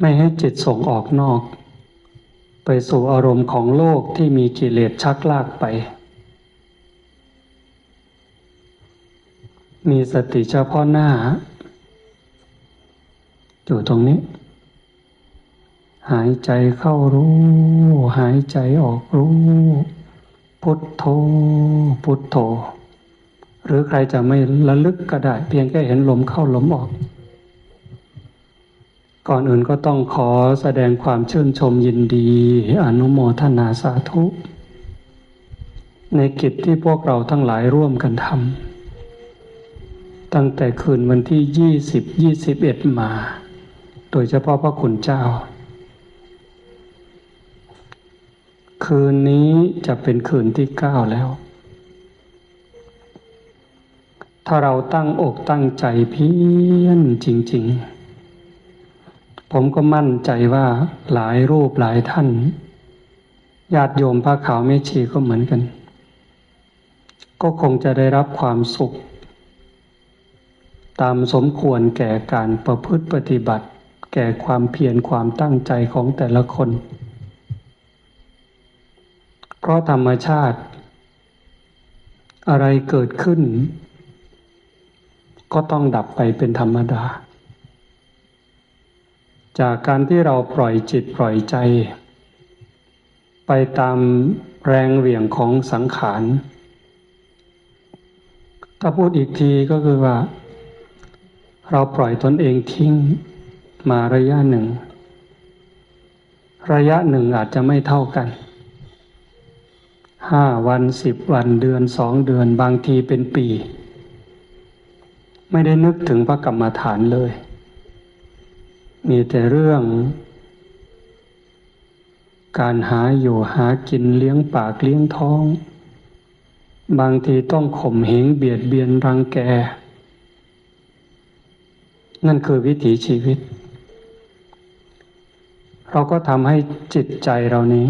ไม่ให้จิตส่งออกนอก ไปสู่อารมณ์ของโลกที่มีกิเลสชักลากไป มีสติเฉพาะหน้า อยู่ตรงนี้ หายใจเข้ารู้ หายใจออกรู้ พุทโธ พุทโธ หรือใครจะไม่ระลึกก็ได้ เพียงแค่เห็นลมเข้าลมออก ก่อนอื่นก็ต้องขอแสดงความชื่นชมยินดี อนุโมทนาสาธุ ในกิจที่พวกเราทั้งหลายร่วมกันทำตั้งแต่คืนวันที่ยี่สิบยี่สิบเอ็ดมา โดยเฉพาะพระคุณเจ้า คืนนี้จะเป็นคืนที่เก้าแล้ว ถ้าเราตั้งอกตั้งใจเพียรจริง ๆ ผมก็มั่นใจว่าหลายรูปหลายท่านญาติโยมพระขาวเมชีก็เหมือนกัน ก็คงจะได้รับความสุข ตามสมควรแก่การประพฤติปฏิบัติ แก่ความเพียรความตั้งใจของแต่ละคน เพราะธรรมชาติ อะไรเกิดขึ้น ก็ต้องดับไปเป็นธรรมดา จากการที่เราปล่อยจิตปล่อยใจ ไปตามแรงเหวี่ยงของสังขาร ถ้าพูดอีกทีก็คือว่า เราปล่อยตนเองทิ้งมาระยะหนึ่ง ระยะหนึ่งอาจจะไม่เท่ากันห้าวันสิบวันเดือนสองเดือนบางทีเป็นปี ไม่ได้นึกถึงพระกรรมฐานเลย มีแต่เรื่อง การหาอยู่หากินเลี้ยงปากเลี้ยงท้อง บางทีต้องข่มเหงเบียดเบียนรังแก นั่นคือวิถีชีวิต เราก็ทำให้จิตใจเรานี้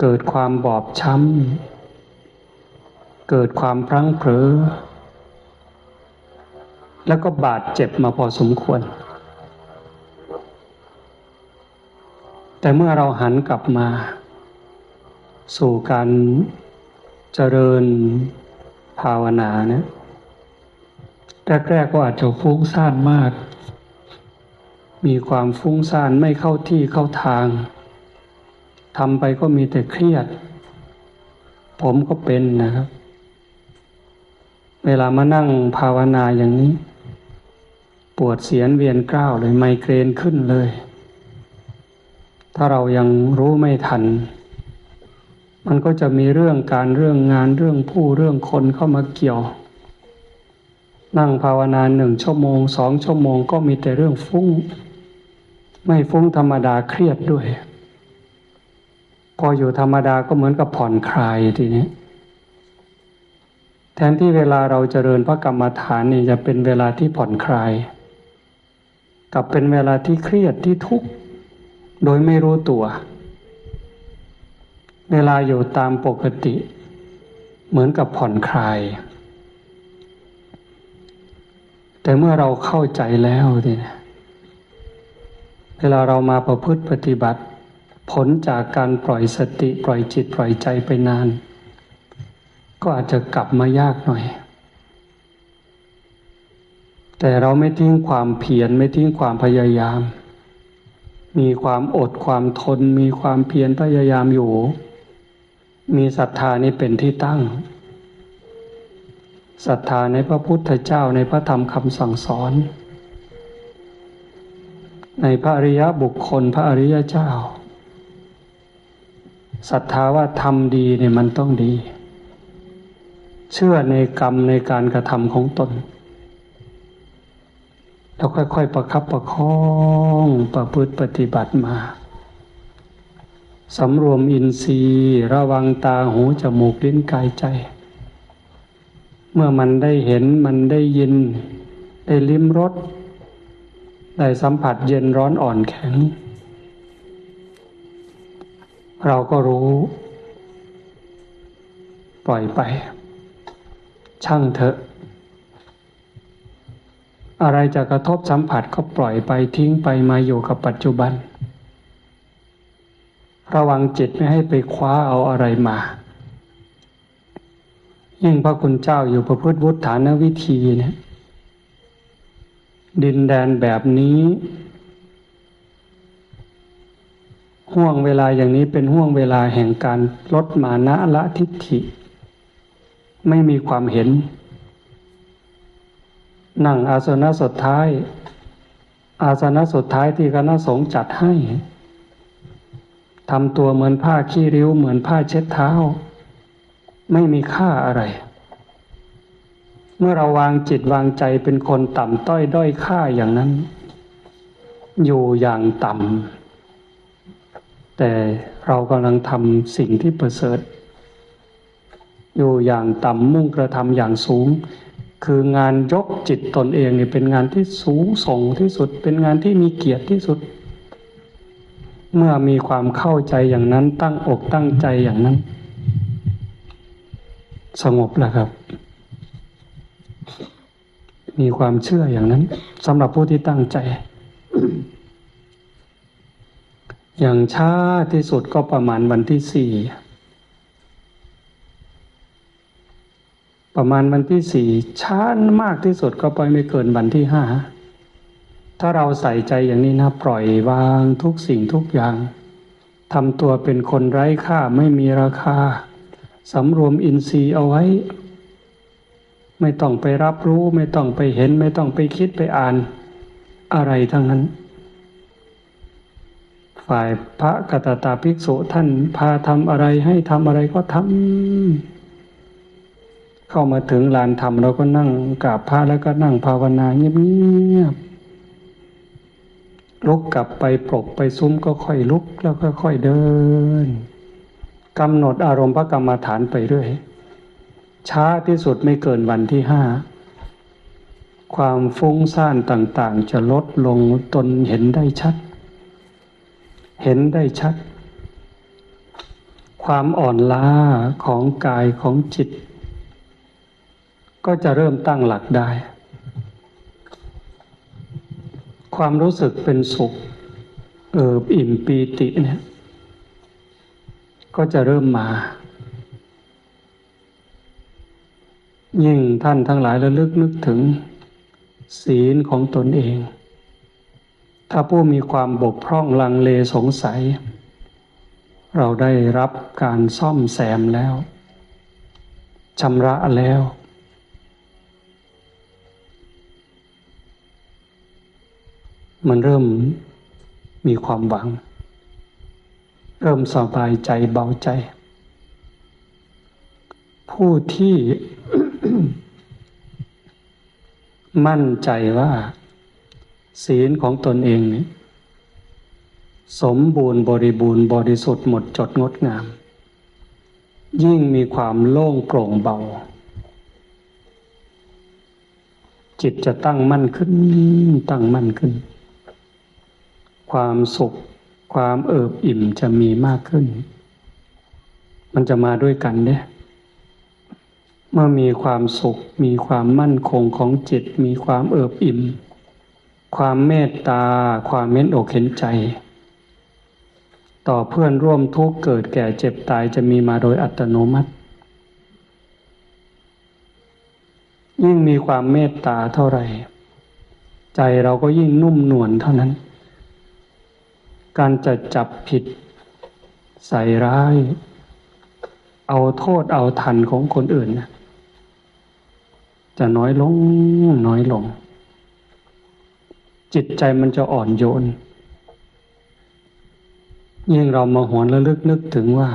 เกิดความบอบช้ำ เกิดความพลั้งเผลอแล้วก็บาดเจ็บมาพอสมควร แต่เมื่อเราหันกลับมา สู่การเจริญภาวนาเนี่ยแรกๆก็อาจจะฟุ้งซ่านมาก มีความฟุ้งซ่านไม่เข้าที่เข้าทางทำไปก็มีแต่เครียด ผมก็เป็นนะครับ เวลามานั่งภาวนาอย่างนี้ ปวดเสียนเวียนกล้าวเลยไมเกรนขึ้นเลย ถ้าเรายังรู้ไม่ทัน มันก็จะมีเรื่องการเรื่องงานเรื่องผู้เรื่องคนเข้ามาเกี่ยว นั่งภาวนาหนึ่งชั่วโมงสองชั่วโมงก็มีแต่เรื่องฟุ้ง ไม่ฟุ้งธรรมดาเครียดด้วย พออยู่ธรรมดาก็เหมือนกับผ่อนคลายทีนี้แทนที่เวลาเราเจริญพระกรรมฐานนี่จะเป็นเวลาที่ผ่อนคลาย กับเป็นเวลาที่เครียดที่ทุกข์ โดยไม่รู้ตัว เวลาอยู่ตามปกติ เหมือนกับผ่อนคลาย แต่เมื่อเราเข้าใจแล้วเนี่ยเวลาเรามาประพฤติปฏิบัติ ผลจากการปล่อยสติปล่อยจิตปล่อยใจไปนาน ก็อาจจะกลับมายากหน่อยแต่เราไม่ทิ้งความเพียรไม่ทิ้งความพยายาม มีความอดความทน มีความเพียรพยายามอยู่ มีศรัทธานี้เป็นที่ตั้งศรัทธาในพระพุทธเจ้าในพระธรรมคำสั่งสอน ในพระอริยบุคคลพระอริยเจ้าศรัทธาว่าทำดีเนี่ยมันต้องดี เชื่อในกรรมในการกระทำของตน แล้วค่อยๆประคับประคองประพฤติปฏิบัติมาสำรวมอินทรีย์ระวังตาหูจมูกลิ้นกายใจ เมื่อมันได้เห็นมันได้ยิน ได้ลิ้มรสได้สัมผัสเย็นร้อนอ่อนแข็ง เราก็รู้ ปล่อยไป ช่างเถอะ อะไรจะกระทบสัมผัสก็ปล่อยไปทิ้งไปมาอยู่กับปัจจุบัน ระวังจิตไม่ให้ไปคว้าเอาอะไรมา ยิ่งพระคุณเจ้าอยู่ประพฤติวุฒานวิธีเนี่ยดินแดนแบบนี้ห่วงเวลาอย่างนี้เป็นห่วงเวลาแห่งการลดมานะละทิฏฐิ ไม่มีความเห็น นั่งอาสนะสุดท้าย อาสนะสุดท้ายที่คณะสงฆ์จัดให้ทำตัวเหมือนผ้าขี้ริ้ว เหมือนผ้าเช็ดเท้า ไม่มีค่าอะไร เมื่อเราวางจิตวางใจเป็นคนต่ำต้อยด้อยค่าอย่างนั้น อยู่อย่างต่ำแต่เรากำลังทำสิ่งที่ประเสริฐ อยู่อย่างต่ำมุ่งกระทำอย่างสูง คืองานยกจิตตนเองเนี่ยเป็นงานที่สูงส่งที่สุด เป็นงานที่มีเกียรติที่สุด เมื่อมีความเข้าใจอย่างนั้นตั้งอกตั้งใจอย่างนั้น สงบแล้วครับ มีความเชื่ออย่างนั้นสำหรับผู้ที่ตั้งใจ อย่างช้าที่สุดก็ประมาณวันที่สี่ ประมาณวันที่สี่ช้ามากที่สุดก็ไปไม่เกินวันที่ห้าถ้าเราใส่ใจอย่างนี้นะปล่อยวางทุกสิ่งทุกอย่างทำตัวเป็นคนไร้ค่าไม่มีราคาสำรวมอินทรีย์เอาไว้ ไม่ต้องไปรับรู้ ไม่ต้องไปเห็น ไม่ต้องไปคิดไปอ่านอะไรทั้งนั้น ฝ่ายพระกตตาภิกษุท่านพาทำอะไรให้ทำอะไรก็ทำ เข้ามาถึงลานธรรมเราก็นั่งกราบพระแล้วก็นั่งภาวนาเงียบๆลุกกลับไปปลกไปซุ้มก็ค่อยลุกแล้วก็ค่อยเดินกำหนดอารมณ์พระกรรมฐานไปเรื่อยช้าที่สุดไม่เกินวันที่ห้าความฟุ้งซ่านต่างๆ จะลดลงตนเห็นได้ชัด เห็นได้ชัด ความอ่อนล้าของกายของจิต ก็จะเริ่มตั้งหลักได้ ความรู้สึกเป็นสุข เอิบอิ่มปีติเนี่ยก็จะเริ่มมา ยิ่งท่านทั้งหลายระลึกนึกถึง ศีลของตนเอง ถ้าผู้มีความบกพร่องลังเลสงสัย เราได้รับการซ่อมแซมแล้วชำระแล้ว มันเริ่มมีความหวัง เริ่มสบายใจเบาใจ ผู้ที่มั่นใจว่า ศีลของตนเองนี่สมบูรณ์บริบูรณ์บริสุทธิ์หมดจดงดงาม ยิ่งมีความโล่งโปร่งเบา จิตจะตั้งมั่นขึ้นตั้งมั่นขึ้น ความสุข ความเอิบอิ่มจะมีมากขึ้น มันจะมาด้วยกันเนี่ยเมื่อมีความสุข มีความมั่นคงของจิต มีความเอิบอิ่ม ความเมตตา ความเม้นอกเห็นใจ ต่อเพื่อนร่วมทุกข์เกิดแก่เจ็บตายจะมีมาโดยอัตโนมัติ ยิ่งมีความเมตตาเท่าไหร่ ใจเราก็ยิ่งนุ่มนวลเท่านั้น การจะจับผิด ใส่ร้าย เอาโทษเอาทันของคนอื่น จะน้อยลงน้อยลง จิตใจมันจะอ่อนโยน ยิ่งเรามาหวนระลึกนึกถึงว่า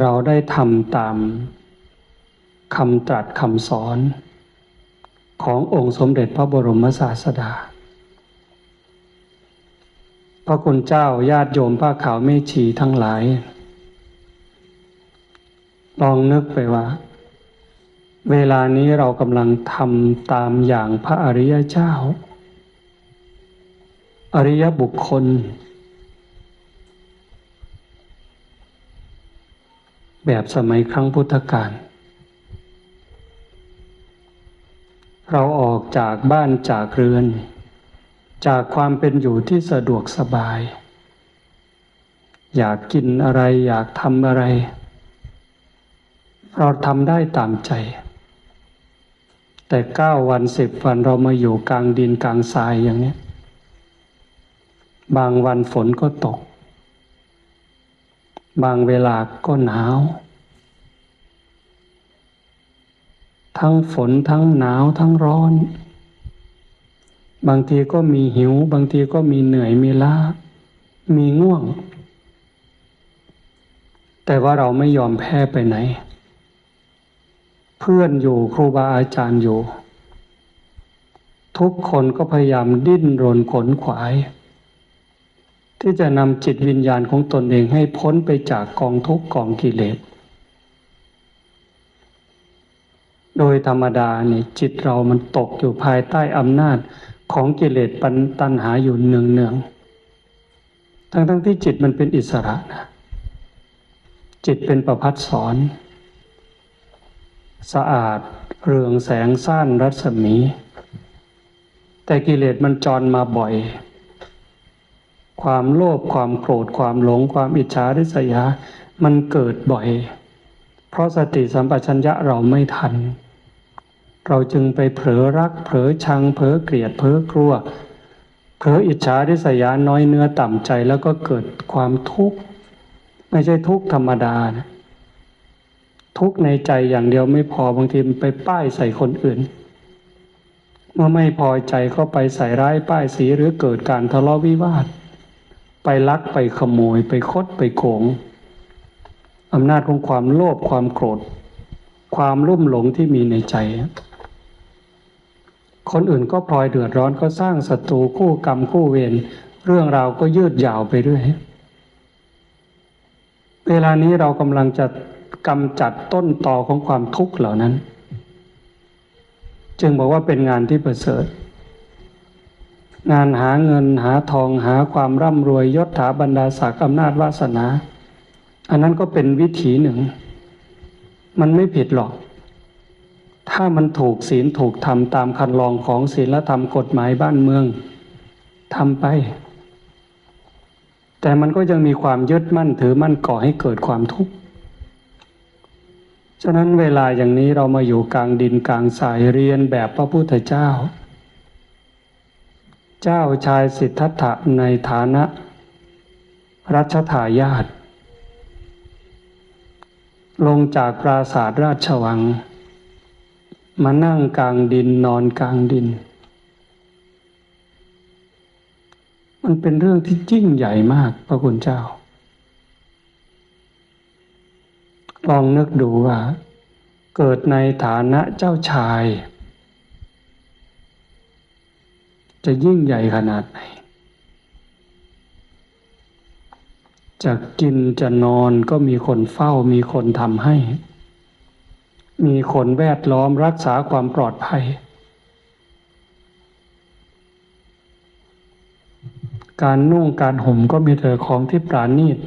เราได้ทำตามคำตรัสคำสอนขององค์สมเด็จพระบรมศาสดา พระคุณเจ้าญาติโยมพระขาวเมชีทั้งหลาย ลองนึกไปว่า เวลานี้เรากำลังทำตามอย่างพระอริยเจ้า อริยบุคคล แบบสมัยครั้งพุทธกาลเราออกจากบ้านจากเรือน จากความเป็นอยู่ที่สะดวกสบาย อยากกินอะไรอยากทำอะไร เราทำได้ตามใจ แต่เก้าวันสิบวันเรามาอยู่กลางดินกลางทรายอย่างนี้ บางวันฝนก็ตก บางเวลาก็หนาว ทั้งฝนทั้งหนาวทั้งร้อน บางทีก็มีหิว บางทีก็มีเหนื่อยมีล้า มีง่วง แต่ว่าเราไม่ยอมแพ้ไปไหน เพื่อนอยู่ครูบาอาจารย์อยู่ ทุกคนก็พยายามดิ้นรนขนขวาย ที่จะนำจิตวิญญาณของตนเองให้พ้นไปจากกองทุกข์กองกิเลสโดยธรรมดาเนี่ยจิตเรามันตกอยู่ภายใต้อำนาจ ของกิเลสปัญตัณหาอยู่เนืองเนืองทั้งทั้งที่จิตมันเป็นอิสระนะจิตเป็นประพัดสอน สะอาดเรืองแสงสั้นรัศมี แต่กิเลสมันจรมาบ่อย ความโลภความโกรธความหลงความอิจฉาริษยา มันเกิดบ่อย เพราะสติสัมปชัญญะเราไม่ทัน เราจึงไปเผลอรัก เผลอชัง เผลอเกลียด เผลอกลัว เผลออิจฉาริษยาน้อยเนื้อต่ำใจแล้วก็เกิดความทุกข์ ไม่ใช่ทุกข์ธรรมดานะทุกข์ในใจอย่างเดียวไม่พอบางทีมันไปป้ายใส่คนอื่น เมื่อไม่พอใจก็ไปใส่ร้ายป้ายสีหรือเกิดการทะเลาะวิวาท ไปลักไปขโมย ไปคดไปโกงอำนาจของความโลภความโกรธ ความรุ่มหลงที่มีในใจ คนอื่นก็พลอยเดือดร้อนก็สร้างศัตรูคู่กรรมคู่เวรเรื่องราวก็ยืดยาวไปเรื่อยเวลานี้เรากำลังจะกำจัดต้นตอของความทุกข์เหล่านั้น จึงบอกว่าเป็นงานที่ประเสริฐ งานหาเงินหาทองหาความร่ำรวยยศถาบรรดาศักดิ์อำนาจวาสนา อันนั้นก็เป็นวิถีหนึ่ง มันไม่ผิดหรอก ถ้ามันถูกศีลถูกธรรมตามคันลองของศีลธรรมกฎหมายบ้านเมืองทำไป แต่มันก็ยังมีความยึดมั่นถือมั่นก่อให้เกิดความทุกข์ฉะนั้นเวลาอย่างนี้เรามาอยู่กลางดินกลางสายเรียนแบบพระพุทธเจ้า เจ้าชายสิทธัตถะในฐานะ รัชทายาทลงจากปราสาทราชวัง มานั่งกลางดินนอนกลางดิน มันเป็นเรื่องที่ยิ่งใหญ่มากพระคุณเจ้า ลองนึกดูว่า เกิดในฐานะเจ้าชาย จะยิ่งใหญ่ขนาดไหนจะกินจะนอนก็มีคนเฝ้ามีคนทำให้ มีคนแวดล้อมรักษาความปลอดภัย การนุ่งการห่มก็มีแต่ของที่ปราณีต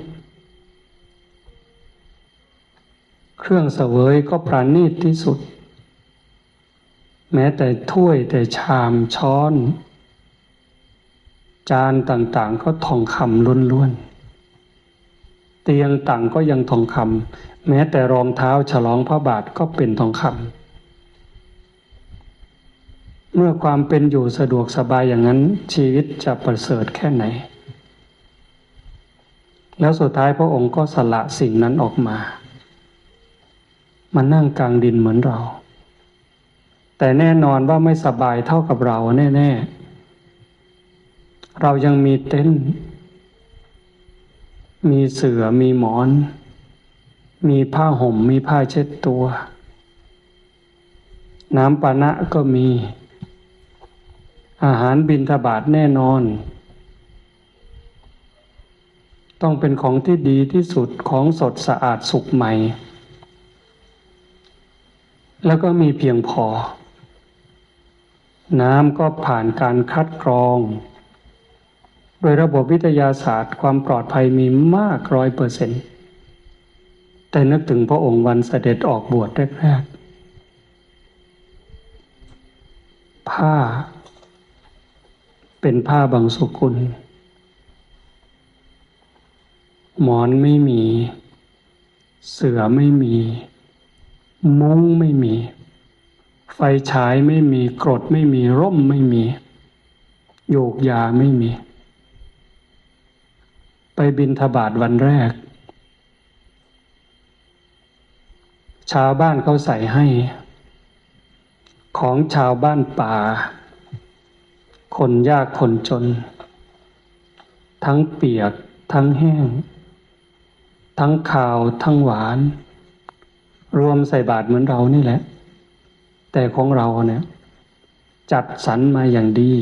เครื่องเสวยก็ปราณีตที่สุด แม้แต่ถ้วยแต่ชามช้อน จานต่างๆ ก็ทองคำล้วนๆ เตียงต่างก็ยังทองคำแม้แต่รองเท้าฉลองพระบาทก็เป็นทองคำเมื่อความเป็นอยู่สะดวกสบายอย่างนั้นชีวิตจะประเสริฐแค่ไหน แล้วสุดท้ายพระองค์ก็สละสิ่งนั้นออกมามานั่งกลางดินเหมือนเรา แต่แน่นอนว่าไม่สบายเท่ากับเราแน่ ๆ เรายังมีเต็นท์ มีเสือมีหมอน มีผ้าห่มมีผ้าเช็ดตัว น้ำปานะก็มี อาหารบินทบาทแน่นอน ต้องเป็นของที่ดีที่สุดของสดสะอาดสุกใหม่ แล้วก็มีเพียงพอ น้ำก็ผ่านการคัดกรอง ดยระบบวิทยาศาสตร์ ความปลอดภัยมีมากร้อยเปอร์เซ็นต์แต่นึกถึงพระองค์วันเสด็จออกบวชแรกๆผ้า เป็นผ้าบางสุกุล หมอนไม่มี เสือไม่มี มุ้งไม่มี ไฟฉายไม่มีกรดไม่มีร่มไม่มี โยกยาไม่มี ไปบินทบาทวันแรก ชาวบ้านเขาใส่ให้ ของชาวบ้านป่า คนยากคนจน ทั้งเปียก ทั้งแห้ง ทั้งข่าวทั้งหวาน รวมใส่บาตรเหมือนเรานี่แหละ แต่ของเราเนี่ย จัดสรรมาอย่างดี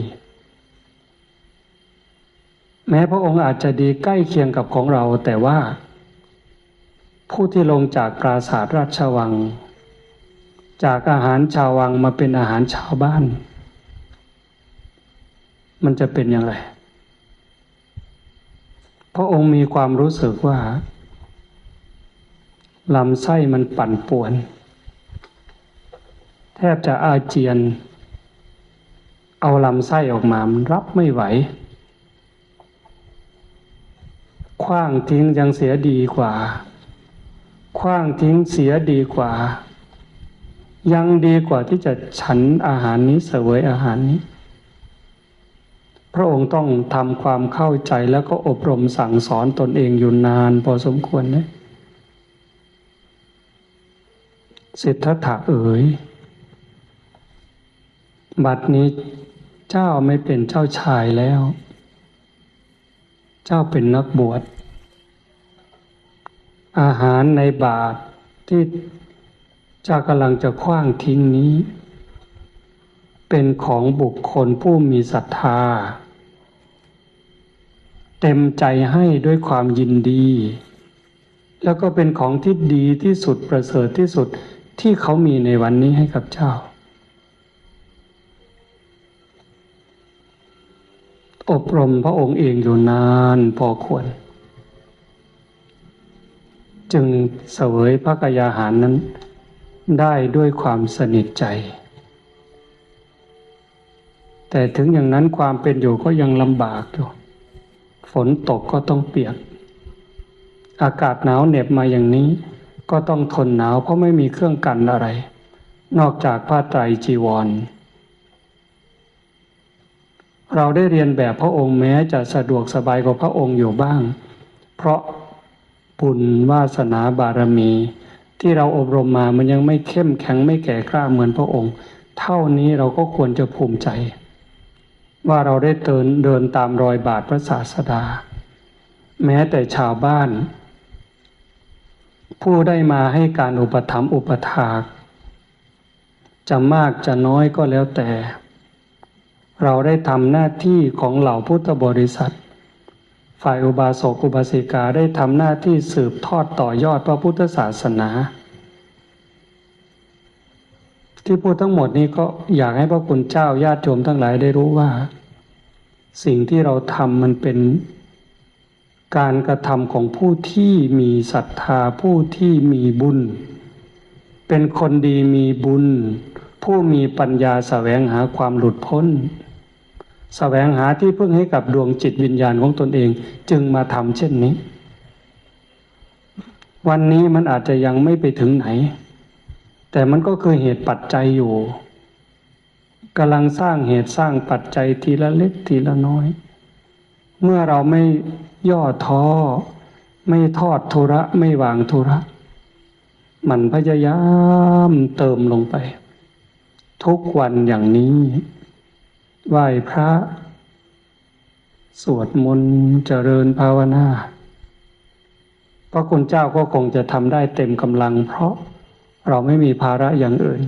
แม้พระองค์อาจจะดีใกล้เคียงกับของเรา แต่ว่า ผู้ที่ลงจากปราสาทราชวัง จากอาหารชาววังมาเป็นอาหารชาวบ้าน มันจะเป็นอย่างไร พระองค์มีความรู้สึกว่าลำไส้มันปั่นป่วน แทบจะอาเจียน เอาลำไส้ออกมา มันรับไม่ไหว คว้างทิ้งยังเสียดีกว่า คว้างทิ้งเสียดีกว่า ยังดีกว่าที่จะฉันอาหารนี้เสวยอาหารนี้ พระองค์ต้องทำความเข้าใจแล้วก็อบรมสั่งสอนตนเองอยู่นานพอสมควรนะสิทธัตถะเอ๋ย บัดนี้เจ้าไม่เป็นเจ้าชายแล้ว เจ้าเป็นนักบวช อาหารในบาตรที่เจ้ากำลังจะคว้างทิ้งนี้ เป็นของบุคคลผู้มีศรัทธา เต็มใจให้ด้วยความยินดี แล้วก็เป็นของที่ดีที่สุดประเสริฐที่สุดที่เขามีในวันนี้ให้กับเจ้า อบรมพระองค์เองอยู่นานพอควร จึงเสวยพระกยาหารนั้น ได้ด้วยความสนิทใจ แต่ถึงอย่างนั้นความเป็นอยู่ก็ยังลำบากอยู่ ฝนตกก็ต้องเปียก อากาศหนาวเหน็บมาอย่างนี้ ก็ต้องทนหนาวเพราะไม่มีเครื่องกันอะไร นอกจากผ้าไตรจีวร เราได้เรียนแบบพระองค์แม้จะสะดวกสบายกว่าพระองค์อยู่บ้าง เพราะบุญวาสนาบารมี ที่เราอบรมมามันยังไม่เข้มแข็งไม่แก่กล้าเหมือนพระองค์ เท่านี้เราก็ควรจะภูมิใจ ว่าเราได้เดินเดินตามรอยบาทพระศาสดา แม้แต่ชาวบ้าน ผู้ได้มาให้การอุปถัมภ์อุปถากจะมากจะน้อยก็แล้วแต่ เราได้ทำหน้าที่ของเหล่าพุทธบริษัท ฝ่ายอุบาสกอุบาสิกาได้ทำหน้าที่สืบทอดต่อยอดพระพุทธศาสนา ที่พูดทั้งหมดนี้ก็อยากให้พระคุณเจ้าญาติโยมทั้งหลายได้รู้ว่า สิ่งที่เราทำมันเป็นการกระทำของผู้ที่มีศรัทธาผู้ที่มีบุญ เป็นคนดีมีบุญ ผู้มีปัญญาสแสวงหาความหลุดพ้นสแสวงหาที่พึ่งให้กับดวงจิตวิญญาณของตนเอง จึงมาทำเช่นนี้ วันนี้มันอาจจะยังไม่ไปถึงไหน แต่มันก็คือเหตุปัจจัยอยู่กำลังสร้างเหตุสร้างปัจจัยทีละเล็กทีละน้อย เมื่อเราไม่ย่อท้อ ไม่ทอดทุระ ไม่วางทุระ มันพยายามเติมลงไป ทุกวันอย่างนี้ไหว้พระ สวดมนต์เจริญภาวนาพระคุณเจ้าก็คงจะทำได้เต็มกำลัง เพราะเราไม่มีภาระอย่างอื่น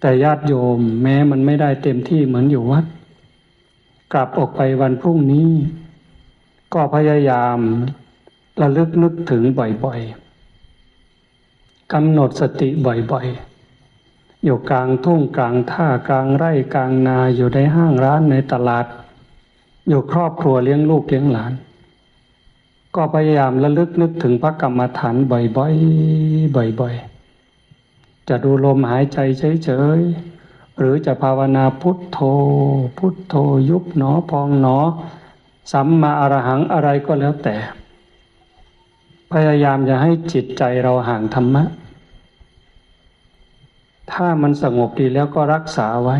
แต่ญาติโยมแม้มันไม่ได้เต็มที่เหมือนอยู่วัด กลับออกไปวันพรุ่งนี้ ก็พยายามระลึกนึกถึงบ่อยๆกำหนดสติบ่อยๆ อยู่กลางทุ่งกลางท่ากลางไร่กลางนาอยู่ในห้างร้านในตลาด อยู่ครอบครัวเลี้ยงลูกเลี้ยงหลาน ก็พยายามระลึกนึกถึงพระกรรมฐานบ่อยๆบ่อยๆ จะดูลมหายใจเฉยๆหรือจะภาวนาพุทโธ พุทโธยุบหนอพองหนอ สัมมาอรหังอะไรก็แล้วแต่ พยายามจะให้จิตใจเราห่างธรรมะ ถ้ามันสงบดีแล้วก็รักษาไว้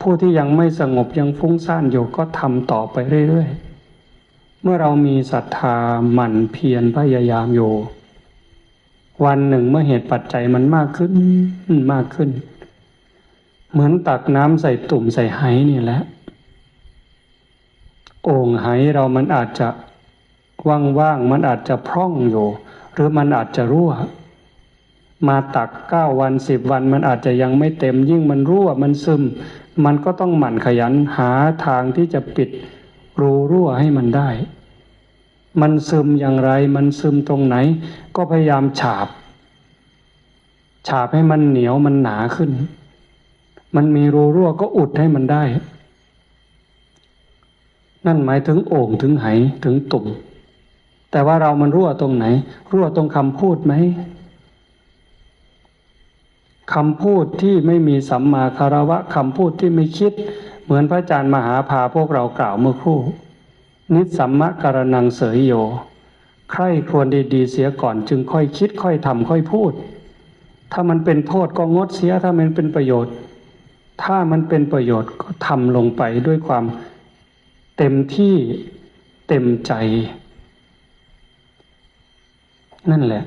ผู้ที่ยังไม่สงบยังฟุ้งซ่านอยู่ก็ทำต่อไปเรื่อยๆ เมื่อเรามีศรัทธาหมั่นเพียรพยายามอยู่ วันหนึ่งเมื่อเหตุปัจจัยมันมากขึ้นมากขึ้น เหมือนตักน้ำใส่ตุ่มใส่ไหนี่แหละโอ่งไหเรามันอาจจะว่างๆ มันอาจจะพร่องอยู่ หรือมันอาจจะรั่ว มาตักเก้าวันสิบวันมันอาจจะยังไม่เต็มยิ่งมันรั่วมันซึม มันก็ต้องหมั่นขยันหาทางที่จะปิดรูรั่วให้มันได้ มันซึมอย่างไรมันซึมตรงไหน ก็พยายามฉาบ ฉาบให้มันเหนียวมันหนาขึ้น มันมีรูรั่วก็อุดให้มันได้ นั่นหมายถึงโอ่งถึงไหถึงตุ่มแต่ว่าเรามันรั่วตรงไหน รั่วตรงคำพูดไหม คำพูดที่ไม่มีสัมมาคารวะคำพูดที่ไม่คิด เหมือนพระอาจารย์มหาพาพวกเรากล่าวเมื่อครู่ นิสัมมะการนังเสยโย ใครควรดีๆเสียก่อนจึงค่อยคิดค่อยทำค่อยพูด ถ้ามันเป็นโทษก็งดเสียถ้ามันเป็นประโยชน์ ถ้ามันเป็นประโยชน์ก็ทำลงไปด้วยความเต็มที่เต็มใจ นั่นแหละ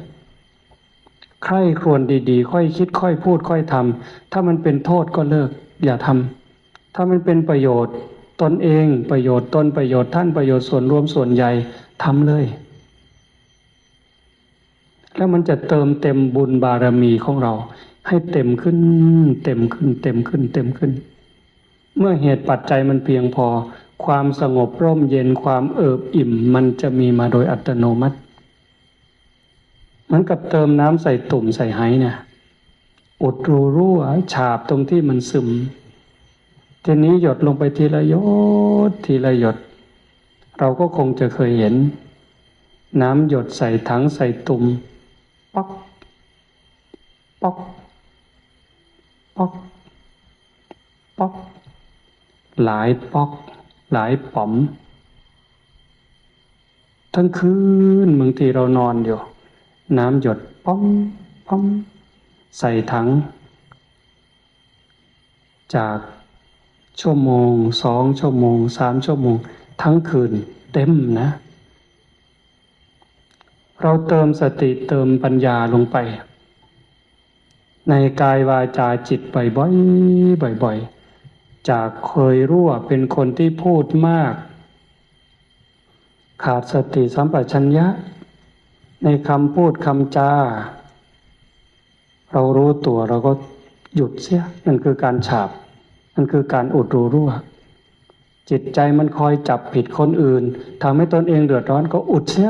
ใครครวญดีๆ ค่อยคิดค่อยพูดค่อยทำถ้ามันเป็นโทษก็เลิก อย่าทำถ้ามันเป็นประโยชน์ตนเองประโยชน์ตนประโยชน์ท่านประโยชน์ส่วนรวมส่วนใหญ่ทำเลย แล้วมันจะเติมเต็มบุญบารมีของเรา ให้เต็มขึ้น เต็มขึ้น เต็มขึ้น เต็มขึ้น เมื่อเหตุปัจจัยมันเพียงพอ ความสงบร่มเย็นความเอิบอิ่ม มันจะมีมาโดยอัตโนมัติ มันกับเติมน้ำใส่ตุ่มใส่ไหเนี่ยอุดรูรั่วฉาบตรงที่มันซึม ทีนี้หยดลงไปทีละหยดทีละหยด เราก็คงจะเคยเห็น น้ำหยดใส่ถังใส่ตุ่มป๊อกป๊อกป๊อกป๊อกหลายป๊อก หลายป๋อม ทั้งคืนบางทีเรานอนอยู่ น้ำหยดป้อมป้อมใส่ถัง จากชั่วโมงสองชั่วโมงสามชั่วโมง ทั้งคืนเต็มนะ เราเติมสติเติมปัญญาลงไป ในกายวาจาจิตบ่อยๆบ่อยๆ จากเคยรั่วเป็นคนที่พูดมาก ขาดสติสัมปชัญญะ ในคำพูดคำจา เรารู้ตัวเราก็หยุดเสียนั่นคือการฉาบนั่นคือการอุดรูรั่ว จิตใจมันคอยจับผิดคนอื่นทำให้ตนเองเดือดร้อนก็อุดเสีย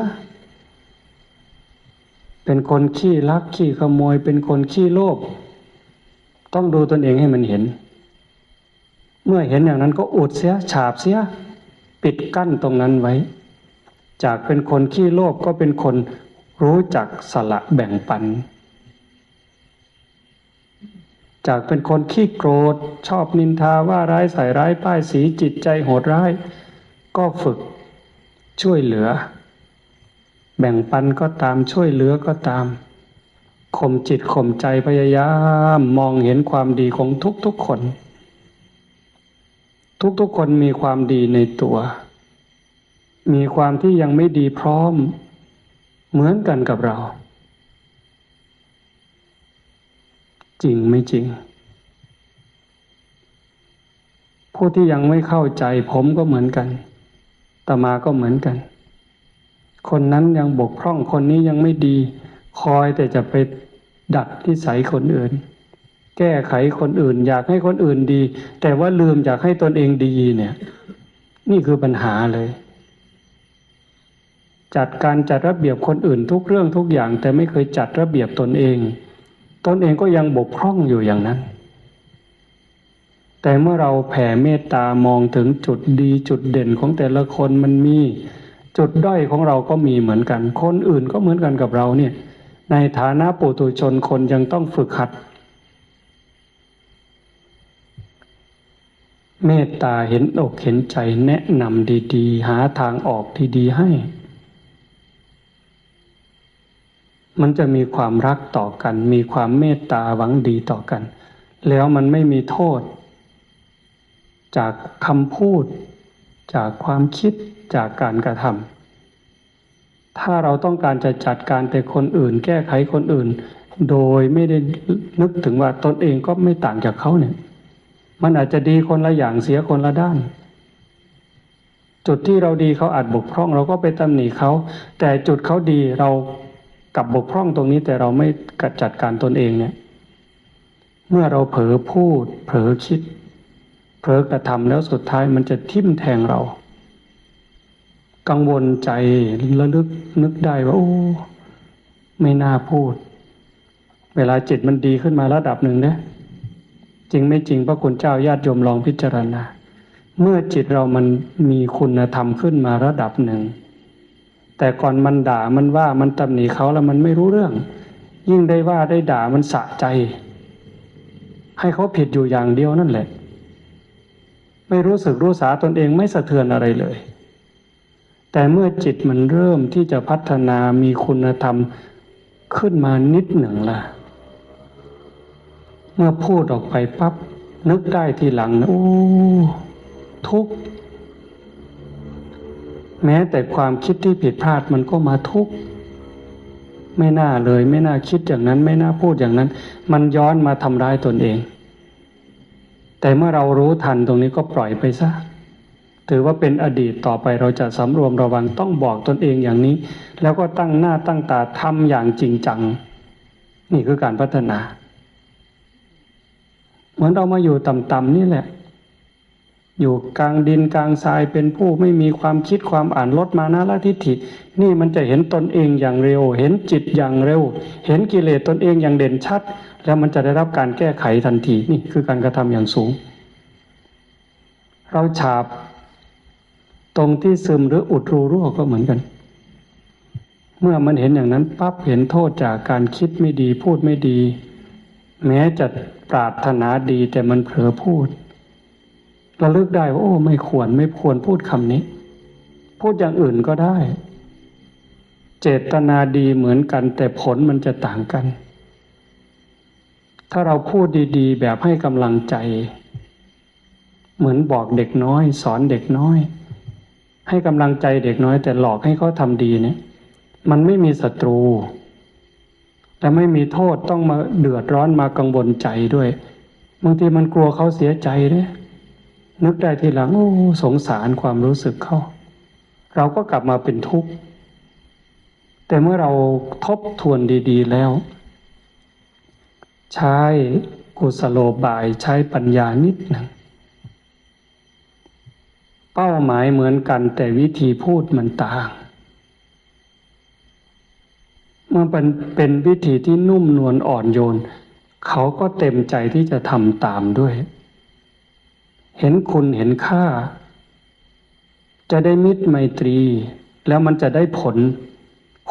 เป็นคนขี้ลักขี้ขโมย เป็นคนขี้โลภต้องดูตนเองให้มันเห็น เมื่อเห็นอย่างนั้นก็อุดเสียฉาบเสีย ปิดกั้นตรงนั้นไว้ จากเป็นคนขี้โลภก็เป็นคน รู้จักสละแบ่งปัน จากเป็นคนขี้โกรธชอบนินทาว่าร้ายใส่ร้ายป้ายสีจิตใจโหดร้าย ก็ฝึกช่วยเหลือ แบ่งปันก็ตามช่วยเหลือก็ตามข่มจิตข่มใจพยายามมองเห็นความดีของทุกๆคน ทุกๆคนมีความดีในตัว มีความที่ยังไม่ดีพร้อม เหมือนกันกับเรา จริงไม่จริง ผู้ที่ยังไม่เข้าใจผมก็เหมือนกันตมาก็เหมือนกัน คนนั้นยังบกพร่องคนนี้ยังไม่ดี คอยแต่จะไปดัดที่ใสคนอื่น แก้ไขคนอื่น อยากให้คนอื่นดี แต่ว่าลืมอยากให้ตนเองดีเนี่ย นี่คือปัญหาเลย จัดการจัดระเบียบคนอื่นทุกเรื่องทุกอย่าง แต่ไม่เคยจัดระเบียบตนเอง ตนเองก็ยังบกพร่องอยู่อย่างนั้น แต่เมื่อเราแผ่เมตตามองถึงจุดดีจุดเด่นของแต่ละคนมันมีจุดด้อยของเราก็มีเหมือนกัน คนอื่นก็เหมือนกันกับเราเนี่ย ในฐานะปุถุชนคนยังต้องฝึกหัด เมตตาเห็นอกเห็นใจแนะนำดี ๆ หาทางออกที่ดีให้ มันจะมีความรักต่อกัน มีความเมตตาหวังดีต่อกัน แล้วมันไม่มีโทษ จากคำพูด จากความคิดจากการกระทำถ้าเราต้องการจะจัดการแต่คนอื่น แก้ไขคนอื่น โดยไม่ได้นึกถึงว่าตนเองก็ไม่ต่างจากเขาเนี่ย มันอาจจะดีคนละอย่างเสียคนละด้านจุดที่เราดีเขาอาจบกพร่อง เราก็ไปตำหนิเขา แต่จุดเขาดีเรา กับบกพร่องตรงนี้แต่เราไม่กจัดการตนเองเนี่ย เมื่อเราเผลอพูด เผลอคิด เผลอกระทำแล้วสุดท้ายมันจะทิ่มแทงเรา กังวลใจระลึกนึกได้ว่าโอ้ไม่น่าพูด เวลาจิตมันดีขึ้นมาระดับหนึ่งเนี่ยจริงไม่จริงพระคุณเจ้าญาติโยมลองพิจารณาเมื่อจิตเรามันมีคุณธรรมขึ้นมาระดับหนึ่ง แต่ก่อนมันด่ามันว่ามันตำหนิเขาแล้วมันไม่รู้เรื่อง ยิ่งได้ว่าได้ด่ามันสะใจ ให้เขาผิดอยู่อย่างเดียวนั่นแหละ ไม่รู้สึกรู้สาตนเองไม่สะเทือนอะไรเลย แต่เมื่อจิตมันเริ่มที่จะพัฒนามีคุณธรรมขึ้นมานิดหนึ่งล่ะเมื่อพูดออกไปปับ๊บนึกได้ทีหลังนะโอ้ทุกข์ แม้แต่ความคิดที่ผิดพลาดมันก็มาทุกข์ไม่น่าเลย ไม่น่าคิดอย่างนั้น ไม่น่าพูดอย่างนั้น มันย้อนมาทำร้ายตนเอง แต่เมื่อเรารู้ทันตรงนี้ก็ปล่อยไปซะถือว่าเป็นอดีตต่อไปเราจะสำรวมระวังต้องบอกตนเองอย่างนี้ แล้วก็ตั้งหน้าตั้งตาทำอย่างจริงจัง นี่คือการพัฒนา เหมือนเรามาอยู่ต่ำๆนี่แหละ อยู่กลางดินกลางทรายเป็นผู้ไม่มีความคิดความอ่านลดมานะละทิฏฐิ นี่มันจะเห็นตนเองอย่างเร็ว เห็นจิตอย่างเร็ว เห็นกิเลสตนเองอย่างเด่นชัด แล้วมันจะได้รับการแก้ไขทันทีนี่คือการกระทำอย่างสูง เราฉาบ ตรงที่ซึมหรืออุดรูรั่วก็เหมือนกัน เมื่อมันเห็นอย่างนั้นปั๊บเห็นโทษจากการคิดไม่ดีพูดไม่ดี แม้จะปรารถนาดีแต่มันเผลอพูด ระลึกได้ว่าโอ้ไม่ควรไม่ควรพูดคำนี้ พูดอย่างอื่นก็ได้ เจตนาดีเหมือนกัน แต่ผลมันจะต่างกัน ถ้าเราพูดดีๆ แบบให้กำลังใจ เหมือนบอกเด็กน้อย สอนเด็กน้อย ให้กำลังใจเด็กน้อย แต่หลอกให้เขาทำดีเนี่ย มันไม่มีศัตรูแต่ไม่มีโทษต้องมาเดือดร้อนมากังวลใจด้วย บางทีมันกลัวเขาเสียใจเนี่ย นึกได้ทีหลังโอ้สงสารความรู้สึกเขาเราก็กลับมาเป็นทุกข์ แต่เมื่อเราทบทวนดี ๆ แล้ว ใช้กุศโลบายใช้ปัญญานิดหนึ่งเป้าหมายเหมือนกันแต่วิธีพูดมันต่างเมื่อเป็นเป็นวิธีที่นุ่มนวลอ่อนโยน เขาก็เต็มใจที่จะทำตามด้วย เห็นคุณเห็นค่า จะได้มิตรไมตรี แล้วมันจะได้ผล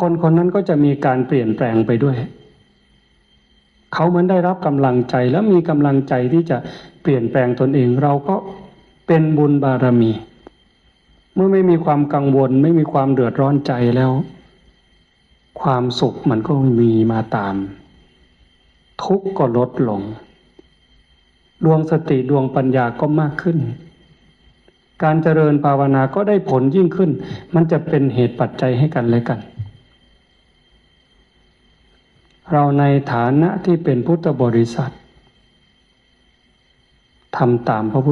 คนคนนั้นก็จะมีการเปลี่ยนแปลงไปด้วย เขาเหมือนได้รับกำลังใจแล้วมีกำลังใจที่จะเปลี่ยนแปลงตนเองเราก็เป็นบุญบารมี เมื่อไม่มีความกังวล ไม่มีความเดือดร้อนใจแล้ว ความสุขมันก็มีมาตาม ทุกข์ก็ลดลง ดวงสติดวงปัญญาก็มากขึ้น การเจริญภาวนาก็ได้ผลยิ่งขึ้น มันจะเป็นเหตุปัจจัยให้กันและกัน เราในฐานะที่เป็นพุทธบริษัททำตามพระพุทธ